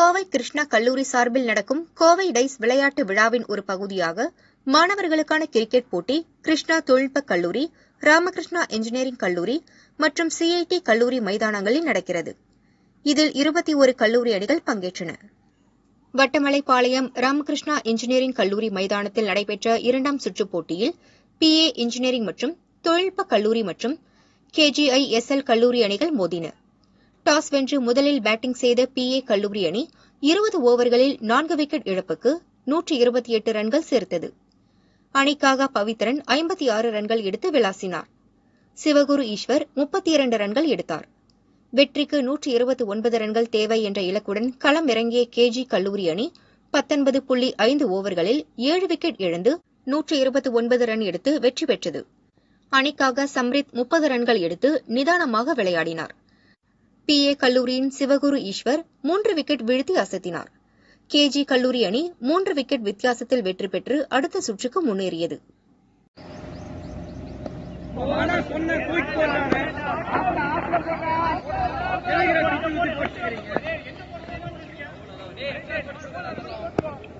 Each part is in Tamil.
கோவை கிருஷ்ணா கல்லூரி சார்பில் நடக்கும் கோவை டைஸ் விளையாட்டு விழாவின் ஒரு பகுதியாக மாணவர்களுக்கான கிரிக்கெட் போட்டி கிருஷ்ணா தொழில்நுட்ப கல்லூரி ராமகிருஷ்ணா இன்ஜினியரிங் கல்லூரி மற்றும் சிஐடி கல்லூரி மைதானங்களில் நடக்கிறது. இதில் இருபத்தி ஒரு கல்லூரி அணிகள் பங்கேற்றன. வட்டமலைப்பாளையம் ராமகிருஷ்ணா இன்ஜினியரிங் கல்லூரி மைதானத்தில் நடைபெற்ற இரண்டாம் சுற்றுப் போட்டியில் பிஏ இன்ஜினியரிங் மற்றும் தொழில்நுட்ப கல்லூரி மற்றும் கேஜிஐஎஸ்எல் கல்லூரி அணிகள் மோதின. டாஸ் வென்று முதலில் பேட்டிங் செய்த பிஏ கல்லூரி அணி இருபது ஓவர்களில் நான்கு விக்கெட் இழப்புக்கு நூற்றி இருபத்தி எட்டு ரன்கள் சேர்த்தது. அணிக்காக பவித்ரன் ஐம்பத்தி ஆறு ரன்கள் எடுத்து விளாசினார். சிவகுரு ஈஸ்வர் முப்பத்தி இரண்டு ரன்கள் எடுத்தார். வெற்றிக்கு நூற்றி இருபத்தி ஒன்பது ரன்கள் தேவை என்ற இலக்குடன் களம் இறங்கிய கேஜி கல்லூரி அணி பத்தொன்பது புள்ளி ஐந்து ஓவர்களில் ஏழு விக்கெட் இழந்து நூற்றி இருபத்தி ஒன்பது ரன் எடுத்து வெற்றி பெற்றது. அணிக்காக சம்ரித் முப்பது ரன்கள் எடுத்து நிதானமாக விளையாடினார். பி ஏ கல்லூரியின் சிவகுரு ஈஸ்வர் மூன்று விக்கெட் வீழ்த்தி அசத்தினார் கேஜி கல்லூரி அணி மூன்று விக்கெட் வித்தியாசத்தில் வெற்றி பெற்று அடுத்த சுற்றுக்கு முன்னேறியது Thank you.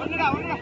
ஒன்னுடா ஒன்னுடா